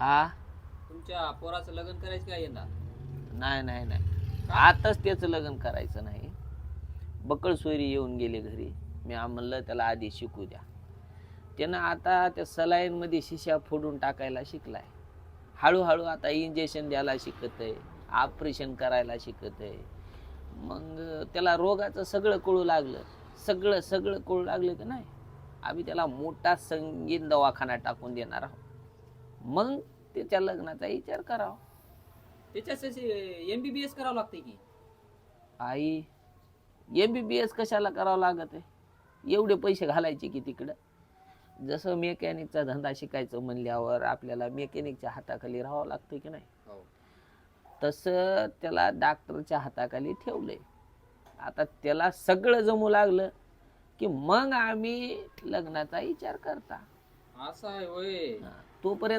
हा? तुमच्या पोराचं लग्न करायचं काय यंदा? नाही नाही नाही? आताच त्याचं लग्न करायचं नाही. बकळ सोयरी येऊन गेले घरी. मी म्हणलं त्याला आधी शिकू द्या. त्यानं आता त्या सलाईन मध्ये शिशा फोडून टाकायला शिकलाय. हळूहळू आता इंजेक्शन द्यायला शिकत आहे ऑपरेशन करायला शिकत आहे मग त्याला रोगाचं सगळं कळू लागलं. सगळं सगळं कळू लागलं की नाही? आम्ही त्याला मोठा संगीत दवाखाना टाकून देणार आहोत. मग त्याच्या लग्नाचा विचार करावा. त्याच्यासाठी एमबीबीएस करावं लागते की? I am B B S कशाला करावं लागत आहे? एवढे पैसे घालायचे की तिकडं? जसं मेकॅनिकचा धंदा शिकायचं म्हणल्यावर आपल्याला मेकॅनिकच्या हाताखाली राहावं लागतं की नाही? हो. तसं त्याला डॉक्टरच्या हाताखाली ठेवलंय. आता त्याला सगळं जमू लागलं की मग आम्ही लग्नाचा विचार करता. असं आहे होय. हा, तोपर्यंत